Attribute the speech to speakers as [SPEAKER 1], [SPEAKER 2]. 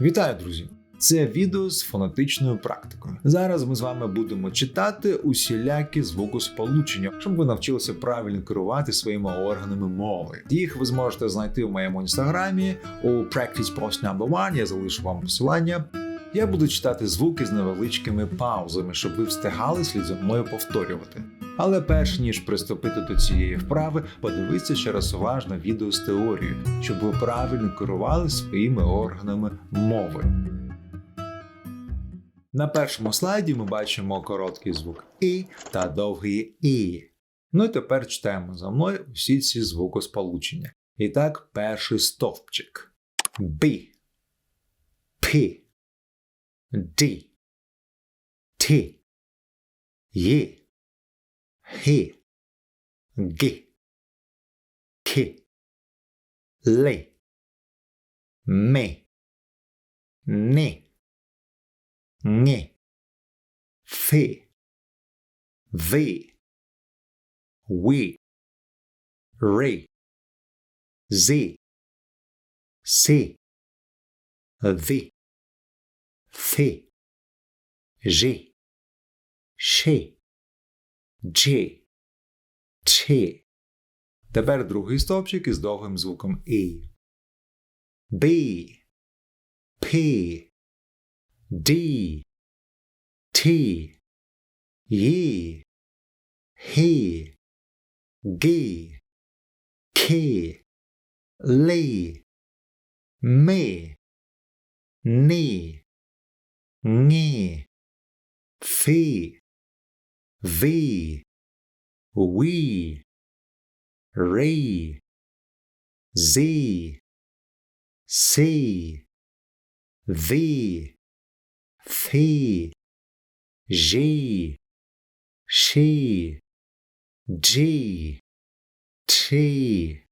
[SPEAKER 1] Вітаю, друзі! Це відео з фонетичною практикою. Зараз ми з вами будемо читати усілякі звукосполучення, щоб ви навчилися правильно керувати своїми органами мови. Їх ви зможете знайти в моєму інстаграмі у Practice Post Number One, Я залишу вам посилання. Я буду читати звуки з невеличкими паузами, щоб ви встигали слід за мною повторювати. Але перш ніж приступити до цієї вправи, подивіться ще раз уважно відео з теорією, щоб ви правильно керували своїми органами мови. На першому слайді ми бачимо короткий звук І та довгий І. Ну і тепер читаємо за мною усі ці звукосполучення. І так, перший стовпчик. Б. П. Д. Т. Є. he, gi, ki, le, me, ne, nge, fe, ve, we, re, z, c, v, fe, j'ai, chez. Дж. Ч. Тепер другий стовпчик із довгим звуком І. Б. П. D T Ye He G K Lay Me Ni Ni Fe V, we, re, z, c, the, fee, g, she, g, t.